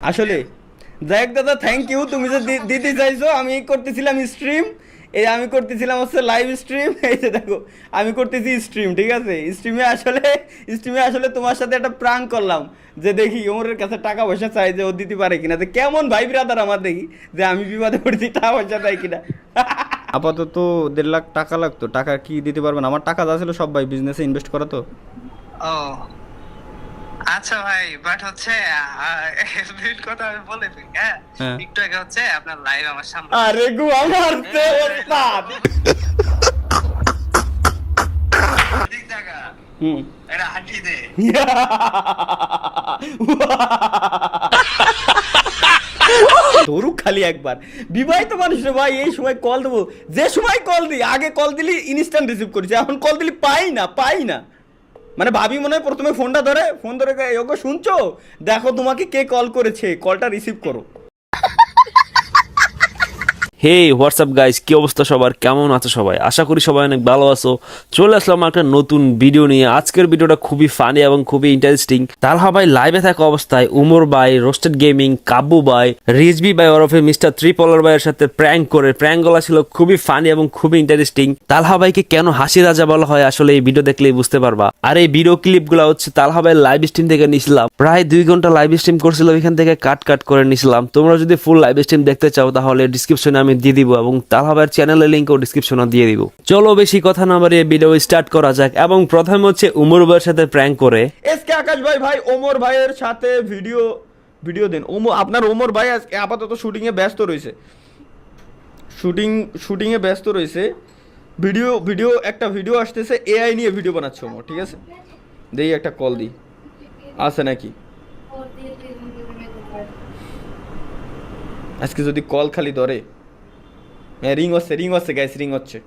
আসলে যাই হোক দাদা থ্যাংক ইউ তুমি যে দিতে চাইছো আমি করতেছিলাম স্ট্রিম এই আমি করতেছিলাম হচ্ছে লাইভ স্ট্রিম এই যে দেখো আমি করতেছি স্ট্রিম ঠিক আছে? স্ট্রিমে আসলে স্ট্রিমে আসলে তোমার সাথে একটা প্রাং করলাম যে দেখি ওমরের কাছে টাকা পয়সা চাই যে ও দিতে পারে কিনা। যে কেমন ভাই ব্রাদার আমার দেখি যে আমি বিপদে পড়েছি টাকা পয়সা চাই কিনা। আপাতত দেড় লাখ টাকা লাগতো। টাকা কি দিতে পারবেন? আমার টাকা যা ছিল সব ভাই বিজনেসে ইনভেস্ট করা তো। ও আচ্ছা ভাই বাট হচ্ছে কথা আমি বলে দিই হ্যাঁ? হ্যাঁ। একটু আগে হচ্ছে আপনার লাইভ আমার সামনে। আরে গু আমার তো ওস্তাদ ঠিক জায়গা হুম। এটা হাঁটি দে। ধরুক খালি একবার। বিবাহিত মানুষ রে ভাই এই সময় কল দেবো। যে সময় কল দিই আগে কল দিলি ইনস্ট্যান্ট রিসিভ করেছি। এখন কল দিলি পাই না পাই না। মানে ভাবি মনে হয় প্রথমে ফোনটা ধরে, ফোন ধরে যোগ্য "ওগো শুনছো? দেখো তোমাকে কে কল করেছে কলটা রিসিভ করো। হে হোয়াটসঅ্যাপ গাইস কি অবস্থা সবার? কেমন আছো সবাই? আশা করি সবাই অনেক ভালো আছো। চলে আসলাম একটা নতুন ভিডিও নিয়ে। আজকের ভিডিওটা খুবই ফানি এবং খুবই ইন্টারেস্টিং তালহা ভাই লাইভে থাকা অবস্থায় উমর ভাই রোস্টেড গেমিং কাব্বু ভাই রিজবি ভাই, ওরফে মিস্টার ত্রিপলার ভাইয়ের সাথে প্র্যাঙ্ক করে। প্র্যাঙ্কগুলা ছিল খুবই ফানি এবং খুবই ইন্টারেস্টিং তালহা ভাইকে কেন হাসি রাজা বলা হয় আসলে এই ভিডিও দেখলেই বুঝতে পারবা। আর এই ভিডিও ক্লিপগুলা হচ্ছে তালহা লাইভ স্ট্রিম থেকে নিছিলাম। প্রায় দুই ঘণ্টা লাইভ স্ট্রিম করছিল এখান থেকে কাট কাট করে নিছিলাম। তোমরা যদি ফুল লাইভ স্ট্রিম দেখতে চাও, তাহলে ডিসক্রিপশনে আমি দিয়ে দিব এবং তালহা ভাইয়ের চ্যানেলের লিঙ্কও ডিসক্রিপশনে দিয়ে দিব। চলো বেশি কথা না বাড়িয়ে ভিডিও স্টার্ট করা যাক এবং প্রথমে হচ্ছে উমর ভাইয়ের সাথে প্র্যাঙ্ক করে। এসকে আকাশ ভাই ভাই, ওমর ভাইয়ের সাথে ভিডিও ভিডিও দেন। ওমর আপনার ওমর ভাই আজকে আপাতত শুটিংয়ে ব্যস্ত রয়েছে। শুটিং শুটিংয়ে ব্যস্ত রয়েছে। ভিডিও ভিডিও একটা ভিডিও আসতেছে এআই নিয়ে ভিডিও বানাচ্ছে ওমর, ঠিক আছে? দেই একটা কল দিই। আছে নাকি? আজকে যদি কল খালি ধরে হ্যাঁ রিং হচ্ছে রিং হচ্ছে গাইস রিং হচ্ছে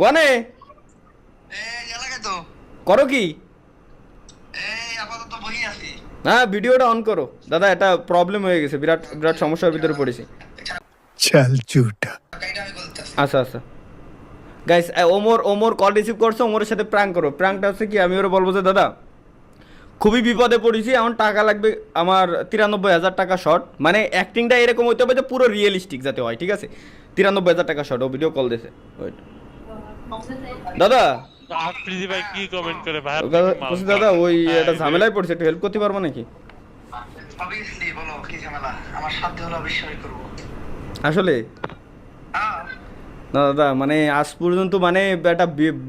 কনে? করো কি? হ্যাঁ ভিডিওটা অন করো। দাদা এটা প্রবলেম হয়ে গেছে বিরাট বিরাট সমস্যার ভিতরে পড়েছি। চাল চুটা আচ্ছা আচ্ছা। Guys Omar Omar call receive করছে ওমরের সাথে প্রাং করো। প্রাংটা হচ্ছে কি আমি ওরা বলব যে দাদা খুবই বিপদে পড়েছি এখন টাকা লাগবে আমার তিরানব্বই হাজার টাকা শর্ট মানে অ্যাক্টিংটা এরকম হইতে হবে যে পুরো রিয়েলিস্টিক যাতে হয় ঠিক আছে? তিরানব্বই হাজার টাকা শর্ট ও ভিডিও কল দিয়েছে দাদা? ভাই কি কমেন্ট করে ভাই দাদা ওই একটা ঝামেলায় পড়ছে একটু হেল্প করতে পারব নাকি? অবভিয়াসলি বলো কি ঝামেলা? আমার সাধ্য হলো অবশ্যই করব। আসলে? হ্যাঁ। না দাদা মানে আজ পর্যন্ত মানে একটা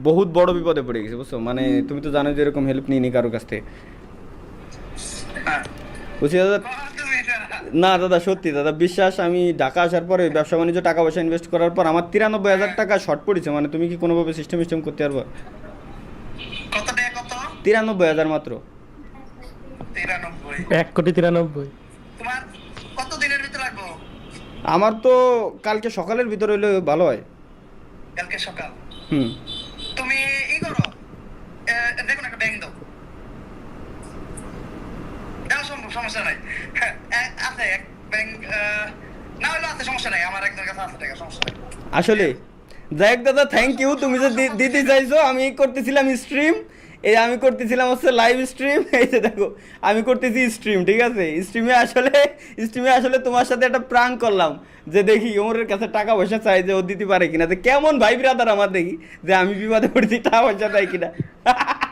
বহুত বড় বিপদে পড়ে গেছে বুঝছ? মানে তুমি তো জানো যে এরকম হেল্প নিইনি কারোর কাছ থেকে। বুঝছি দাদা না দাদা সত্যি দাদা বিশ্বাস আমি ঢাকা আসার পরে ব্যবসা বাণিজ্য টাকা পয়সা ইনভেস্ট করার পর আমার তিরানব্বই হাজার টাকা শর্ট পড়েছে মানে তুমি কি কোনোভাবে সিস্টেম সিস্টেম করতে পারব? কত টাকা কত? তিরানব্বই হাজার মাত্র। এক কোটি তিরানব্বই। তোমার কত দিনের ভিতরে লাগবো আমার তো কালকে সকালের ভিতরে হইলে ভালো হয়। কালকে সকাল? হুম তুমি ই করো এ, দেখুন একটা ব্যাংক দাও দাও সম্ভব সমস্যা নাই হ্যাঁ, এ- আছে এক ব্যাংক না হলেও আছে সমস্যা নাই আমার একজনের কাছে আছে টাকা সমস্যা নাই। আসলে যাই দাদা থ্যাংক ইউ তুমি যে দিতে চাইছো আমি করতেছিলাম স্ট্রিম এই আমি করতেছিলাম হচ্ছে লাইভ স্ট্রিম এই যে দেখো আমি করতেছি স্ট্রিম ঠিক আছে? স্ট্রিমে আসলে স্ট্রিমে আসলে তোমার সাথে একটা প্রাং করলাম যে দেখি ওমরের কাছে টাকা পয়সা চাই যে ও দিতে পারে কিনা যে কেমন ভাই ব্রাদার আমার দেখি যে আমি বিপদে পড়েছি টাকা পয়সা চাই কিনা।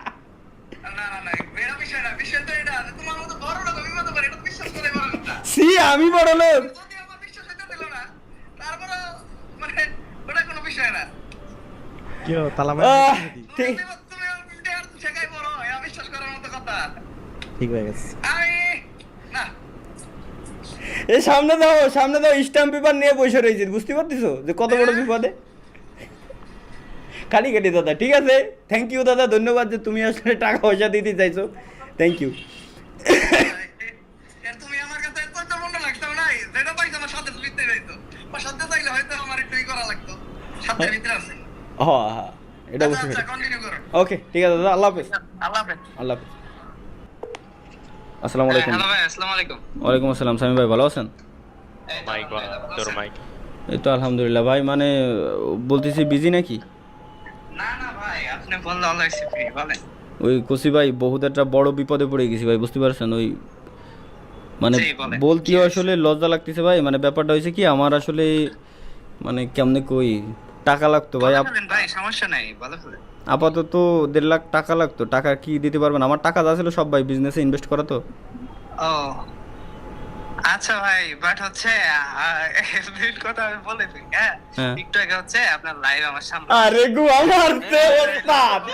বিশ্বাস করার মতো কথা। ঠিক হয়ে গেছে। আমি না। এই সামনে দাও সামনে দাও স্ট্যাম্প পেপার নিয়ে বসে রয়েছে বুঝতে পারতেছো? যে কত বড় বিপদে? খালি কেটে দাদা ঠিক আছে? থ্যাংক ইউ দাদা ধন্যবাদ যে তুমি আসলে টাকা পয়সা দিতে চাইছো। থ্যাংক ইউ এর তুমি আমার কাছে এত একটা মনে লাগতো নাই যেটা পাইছো আমার সাথে ফিরতে যাইতো বা সাথে চাইলে হয়তো আমার একটু ই করা লাগতো। সাথে ভিতরে আছে। হ্যাঁ হ্যাঁ এটা বুঝতে আচ্ছা পেরেছি। ওকে ঠিক আছে দাদা আল্লাহ হাফেজ। আল্লাহ হাফেজ। আল্লাহ হাফেজ। আসসালামু আলাইকুম। হ্যালো ভাই আসসালামু আলাইকুম। ওয়ালাইকুম আসসালাম সামি ভাই ভালো আছেন? মাইক তোর মাইক। এই তো আলহামদুলিল্লাহ ভাই মানে বলতেছি বিজি নাকি? না না ভাই আপনি বললে আল্লাহ ফ্রি বলেন। ওই কসি ভাই বহুত একটা বড় বিপদে পড়ে গেছি ভাই বুঝতে পারছেন? ওই মানে। বলতেও আসলে লজ্জা লাগতেছে ভাই মানে ব্যাপারটা হয়েছে কি আমার আসলে মানে কেমনে কই? টাকা লাগতো ভাই ভাই সমস্যা নাই ভালো আপাতত দেড় লাখ টাকা লাগতো টাকা কি দিতে পারবেন? আমার টাকা যা ছিল সব ভাই বিজনেসে ইনভেস্ট করা তো। ও আচ্ছা ভাই বাট হচ্ছে মেন কথা আমি বলে দিই হ্যাঁ? হ্যাঁ। একটু আগে হচ্ছে আপনার লাইভ আমার সামনে আরে গো আমার ওস্তাদ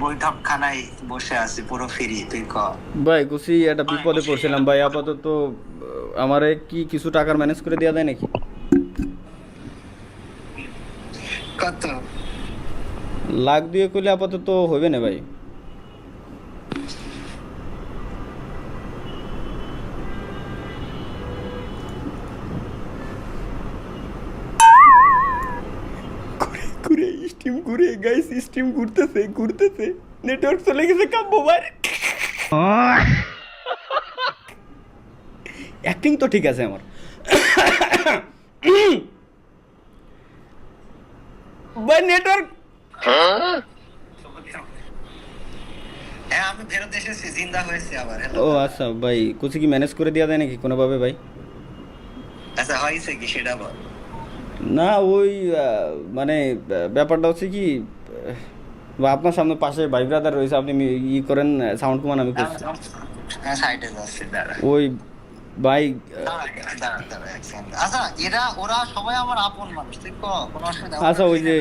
বৈঠকখানায় বসে আছি পুরো ফ্রি তুই ক। ভাই কুসি একটা বিপদে পড়ছিলাম ভাই আপাতত আমারে কি কিছু টাকার ম্যানেজ করে দেওয়া যায় নাকি? কত? লাখ দিয়ে করলে আপাতত হবে না ভাই। ঘুরে গাইস স্টিম ঘুরতেছে ঘুরতেছে। নেটওয়ার্ক চলে গেছে কাব্য ভাই। অ্যাক্টিং তো ঠিক আছে আমার। ভাই নেটওয়ার্ক হ্যাঁ ও আচ্ছা ভাই কিছু কি ম্যানেজ করে দেওয়া যায় নাকি কোনোভাবে ভাই? আচ্ছা হয়েছে কি সেটা বল। না ওই মানে ব্যাপারটা হচ্ছে কি আপনার সামনে পাশে ভাই ব্রাদার রয়েছে আপনি ই করেন সাউন্ড কমান আমি করছি ওই ভাই। আচ্ছা আচ্ছা ওই যে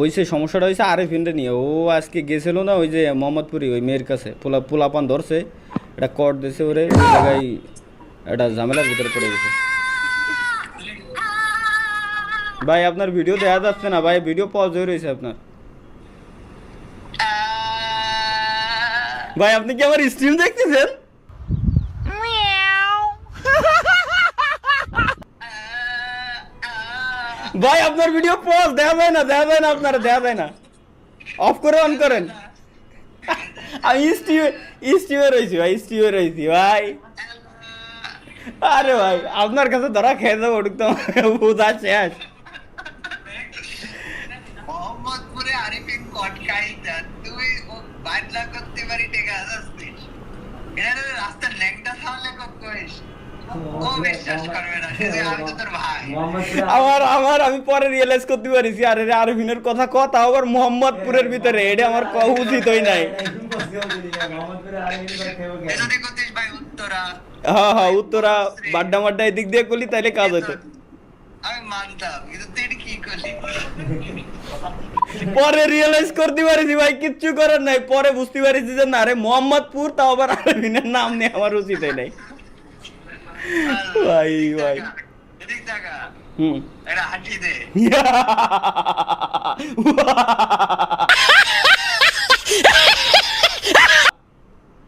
ওই সে সমস্যাটা হয়েছে আরে ফিন্ডে নিয়ে ও আজকে গেছিল না ওই যে মোহাম্মদপুরি ওই মেয়ের কাছে পোলা পোলাপান ধরছে এটা কট দিয়েছে ওরে জায়গায় একটা ঝামেলার ভিতরে পড়ে গেছে। ভাই আপনার ভিডিও দেখা যাচ্ছে না ভাই ভিডিও পজ হয়ে রয়েছে আপনার। ভাই আপনি কি আমার স্ট্রিম দেখতেছেন? ভাই আপনার ভিডিও পজ দেখা যায় না দেখা যায় না আপনারা দেখা যায় না। অফ করে অন করেন। আমি স্টিমে স্টিমে রয়েছি ভাই স্টিমে রয়েছি ভাই। আরে ভাই আপনার কাছে ধরা খেয়ে যাব ওটুক তো বোঝা শেষ। তুই ও বাদলা করতে পারি টেকা আসছিস রাস্তার ল্যাংটা সামলে কইস আমার আমার আমি পরে রিয়েলাইজ করতে পারিছি আরে রে আরবিনের কথা কথা আবার মোহাম্মদপুরের ভিতরে এটা আমার নাই যদি করতিস ভাই উত্তরা হ্যাঁ হ্যাঁ উত্তরা বাড্ডা মাড্ডা এদিক দিয়ে করলি তাইলে কাজ হতো আমি মানতাম কিন্তু তুই এটা কি করলি পরে রিয়েলাইজ করতে পারিছি ভাই কিচ্ছু করার নাই। পরে বুঝতে পারিছি যে না রে মোহাম্মদপুর তাও আবার আরবিনের নাম নিয়ে আমার উচিতই নাই। ভাই ভাই। এদিক দেখা হুম এটা হাঁটি দে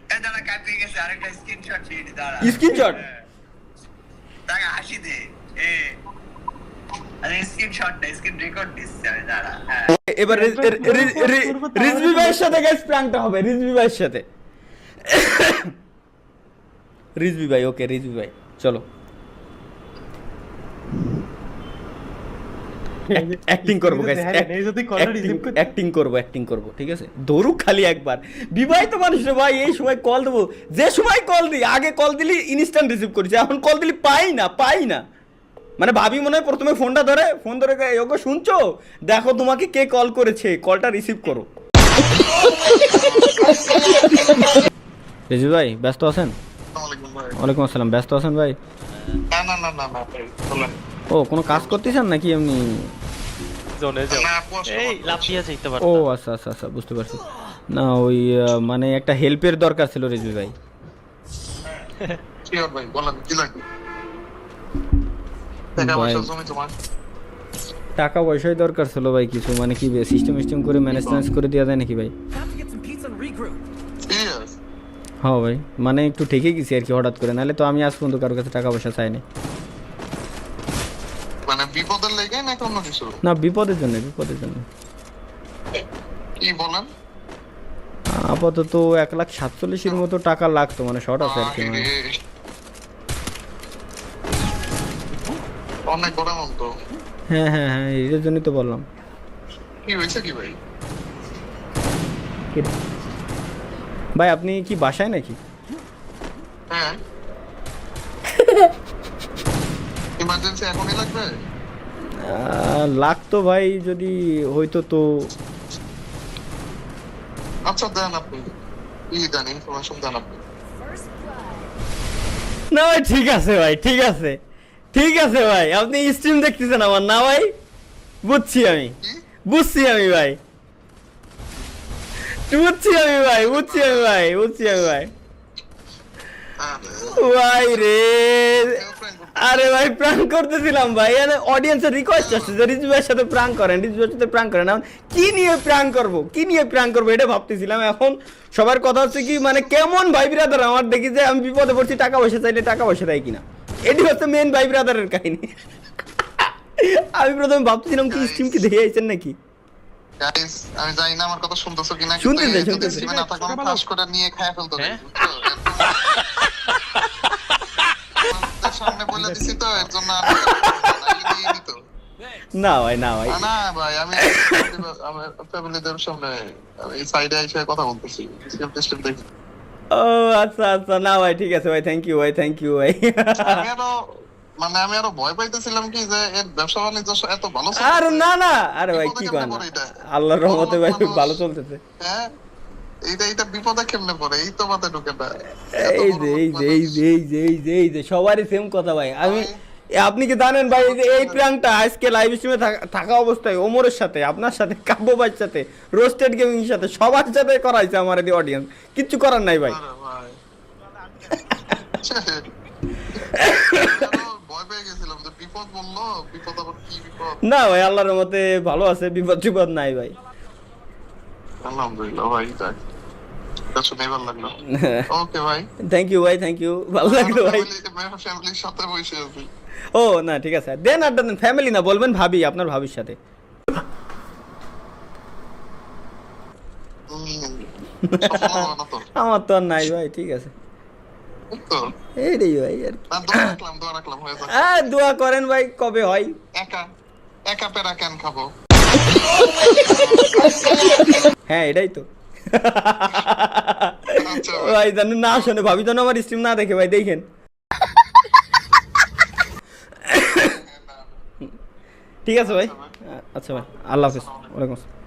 এ দাঁড়া কাঁপিয়ে গেছে আরেকটা স্ক্রিনশট দিয়ে দি দাঁড়া স্ক্রিনশট তাকে হাসি দে এ আরে স্ক্রিনশট না স্ক্রিন রেকর্ড দিচ্ছে আমি দাঁড়া হ্যাঁ এবার রিজভি ভাইয়ের সাথে গাইস প্র্যাঙ্কটা হবে রিজভি ভাইয়ের সাথে। রিজভি ভাই ওকে রিজভি ভাই চলো। অ্যাক্টিং করব গাইস অ্যাক্টিং করব অ্যাক্টিং করব ঠিক আছে? ধরুক খালি একবার। বিবাহিত মানুষ রে ভাই এই সময় কল দেবো। যে সময় কল দিই আগে কল দিলি ইনস্ট্যান্ট রিসিভ করেছি এখন কল দিলি পাই না পাই না। মানে ভাবি মনে হয় প্রথমে ফোনটা ধরে ফোন ধরে "ওগো শুনছো? দেখো তোমাকে কে কল করেছে কলটা রিসিভ করো। রিজু ভাই ব্যস্ত আছেন? ওয়ালাইকুম আসসালাম ব্যস্ত আছেন ভাই? না না না না ও কোনো কাজ করতেছেন নাকি এমনি? ও আচ্ছা আচ্ছা আচ্ছা বুঝতে পারছি। না ওই মানে একটা হেল্পের দরকার ছিল রিজু ভাই। ভাই বলেন কি লাগবে? টাকা পয়সা জমি তোমার। টাকা পয়সাই দরকার ছিল ভাই কিছু মানে কি সিস্টেম সিস্টেম করে ম্যানেজ ট্যানেজ করে দেওয়া যায় নাকি ভাই? হ্যাঁ ভাই মানে একটু ঠেকে গেছি আর কি হঠাৎ করে নাহলে তো আমি আজ পর্যন্ত কারোর কাছে টাকা পয়সা চাইনি। মানে বিপদের লেগে নাকি অন্য কিছু? না বিপদের জন্য বিপদের জন্য। কি বলেন? আপাতত এক লাখ সাতচল্লিশের মতো টাকা লাগতো মানে শর্ট আছে আর কি অনেক বড় তো। হ্যাঁ হ্যাঁ হ্যাঁ জন্যই তো বললাম। কি হয়েছে কি ভাই? ভাই আপনি কি বাসায় নাকি? হ্যাঁ। ইমার্জেন্সি এখনই লাগবে? লাগতো ভাই যদি হইতো তো। আচ্ছা দেন আপনি। কি দেন ইনফরমেশন দেন আপনি। না ভাই ঠিক আছে ভাই ঠিক আছে। ঠিক আছে ভাই, আপনি স্ট্রিম দেখতেছেন আমার না ভাই? বুঝছি আমি। বুঝছি আমি ভাই। বুঝছি আমি ভাই, বুঝছি আমি ভাই, বুঝছি আমি ভাই। ভাই রে। আরে ভাই প্রাঙ্ক করতেছিলাম ভাই। এখানে অডিয়েন্সের রিকোয়েস্ট আসছে যে রিজু ভাইয়ের সাথে প্রাঙ্ক করেন রিজু ভাইয়ের সাথে প্রাঙ্ক করেন। এখন কি নিয়ে প্রাঙ্ক করব? কি নিয়ে প্রাঙ্ক করব? এটা ভাবতেছিলাম। এখন সবার কথা হচ্ছে কি মানে কেমন ভাই ব্রাদার আমার দেখি যে আমি বিপদে পড়ছি, টাকা পয়সা চাইলে টাকা পয়সা দেয় কিনা। এটি হচ্ছে মেন ভাই ব্রাদারের কাহিনী। আমি প্রথমে ভাবতেছিলাম কি স্ট্রিম কি দেখে আইছেন নাকি? Guys, আমি জানি না আমার কথা শুনতেছো কিনা শুনতেছি, কিন্তু এই যদি শুনতেছি। stream এ না থাকলে আমি flash করে নিয়ে খায়া ফেলতো হ্যাঁ? সামনে বলে দিছি তো এর জন্য। না ভাই না ভাই। না ভাই আমি আমার ফ্যামিলিদের সামনে আমি সাইডে এসে কথা বলতেছি। দেখি। ও আচ্ছা আচ্ছা। না ভাই ঠিক আছে ভাই থ্যাংক ইউ ভাই থ্যাংক ইউ ভাই। মানে আমি আরও ভয় পাইতেছিলাম কি যে এর ব্যবসা বাণিজ্য এত ভালো আর। না না। আরে ভাই কি কন? আল্লাহর রহমতে ভাই। ভালো চলতেছে। হ্যাঁ? এইটা এইটা বিপদে কেমনে পড়ে? এই তো মাথায় ঢুকে না। এই যে এই যে এই যে এই যে এই যে সবারই সেম কথা ভাই। আমি আপনি কি জানেন ভাই এই প্রাঙ্কটা আজকে লাইভ স্ট্রিমে থাকা অবস্থায় ওমরের সাথে আপনার সাথে কাব্য ভাইয়ের সাথে রোস্টেড গেমিং এর সাথে সবার সাথে করাইছে আমার এই অডিয়েন্স কিচ্ছু করার নাই ভাই। না ভাই। আল্লাহর মতে ভালো আছে বিপদ টিপদ নাই ভাই। আলহামদুলিল্লাহ ভাই যাক। ভালো ওকে ভাই। থ্যাংক ইউ ভাই থ্যাংক ইউ ভালো লাগল ভাই। ফ্যামিলির সাথে বসে আছি। ও না ঠিক আছে। দেন আড্ডা দেন ফ্যামিলি না বলবেন ভাবি আপনার ভাবির সাথে। আমার তো আর নাই ভাই ঠিক আছে। এইটাই ভাই আর হয়ে দোয়া করেন ভাই কবে হয়? একা একা পেরা কেন খাব? হ্যাঁ এটাই তো। আচ্ছা ভাই। জানো না শোনে ভাবি যেন আমার স্ট্রিম না দেখে ভাই দেখেন। ঠিক আছে ভাই? আচ্ছা ভাই আল্লাহ হাফিজ। ওয়ালাইকুম আসসালাম।